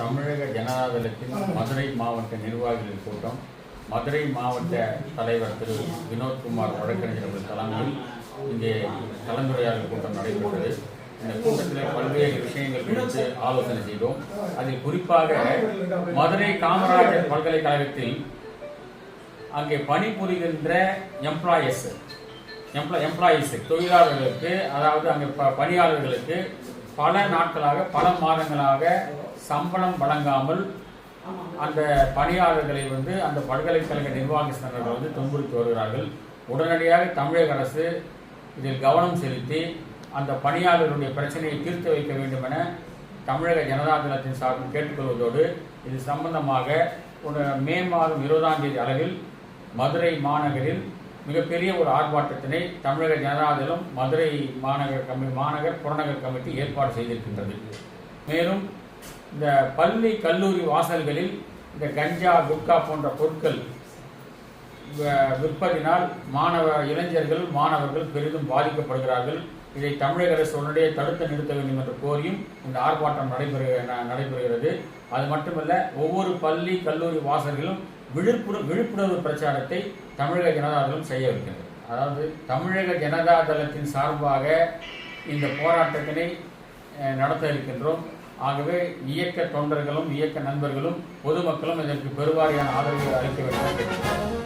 ஜனதாதளத்தின் மதுரை மாவட்ட நிர்வாகிகள் கூட்டம். மதுரை மாவட்ட தலைவர் திரு வினோத்குமார் வழக்கறிஞர் அவர்கள் தலைமையில் இங்கே கலந்துரையாடல் கூட்டம் நடைபெற்றது. இந்த கூட்டத்தில் பல்வேறு விஷயங்கள் குறித்து ஆலோசனை செய்தோம். அதில் குறிப்பாக மதுரை காமராஜர் பல்கலைக்கழகத்தில் அங்கே பணிபுரிகின்ற எம்ப்ளாயஸ் எம்ப்ளாய் எம்ப்ளாயீஸ் தொழிலாளர்களுக்கு அதாவது அங்கே ப பணியாளர்களுக்கு பல நாட்களாக பல மாதங்களாக சம்பளம் வழங்காமல் அந்த பணியாளர்களை வந்து அந்த பல்கலைக்கழக நிர்வாகஸ்தர்கள் வந்து துன்புறுத்தி வருகிறார்கள். உடனடியாக தமிழக அரசு இதில் கவனம் செலுத்தி அந்த பணியாளர்களுடைய பிரச்சனையை தீர்த்து வைக்க வேண்டும் என தமிழக ஜனதா தளத்தின் சார்பில் கேட்டுக்கொள்வதோடு இது சம்பந்தமாக ஒரு மே மாதம் இருபதாம் தேதி அளவில் மதுரை மாநகரில் மிகப்பெரிய ஒரு ஆர்ப்பாட்டத்தினை தமிழக ஜனதாதளம் மதுரை மாநகர் கமி மாநகர் புறநகர் கமிட்டி ஏற்பாடு செய்திருக்கின்றது. மேலும் இந்த பள்ளி கல்லூரி வாசல்களில் இந்த கஞ்சா குட்கா போன்ற பொருட்கள் வ- விற்பதினால் மாணவ இளைஞர்கள் மாணவர்கள் பெரிதும் பாதிக்கப்படுகிறார்கள். இதை தமிழக அரசு உடனடியே தடுத்து நிறுத்த வேண்டும் என்று கோரியும் இந்த ஆர்ப்பாட்டம் நடைபெறு நடைபெறுகிறது. அது மட்டுமல்ல ஒவ்வொரு பள்ளி கல்லூரி வாசல்களும் விழிப்புணர்வு விழிப்புணர்வு பிரச்சாரத்தை தமிழக ஜனதாதளம் செய்ய இருக்கின்றது அதாவது தமிழக ஜனதா தளத்தின் சார்பாக இந்த போராட்டத்தினை நடத்த இருக்கின்றோம். ஆகவே இயக்க தொண்டர்களும் இயக்க நண்பர்களும் பொதுமக்களும் இதற்கு பெருவாரியான ஆதரவு அளிக்க வேண்டும்.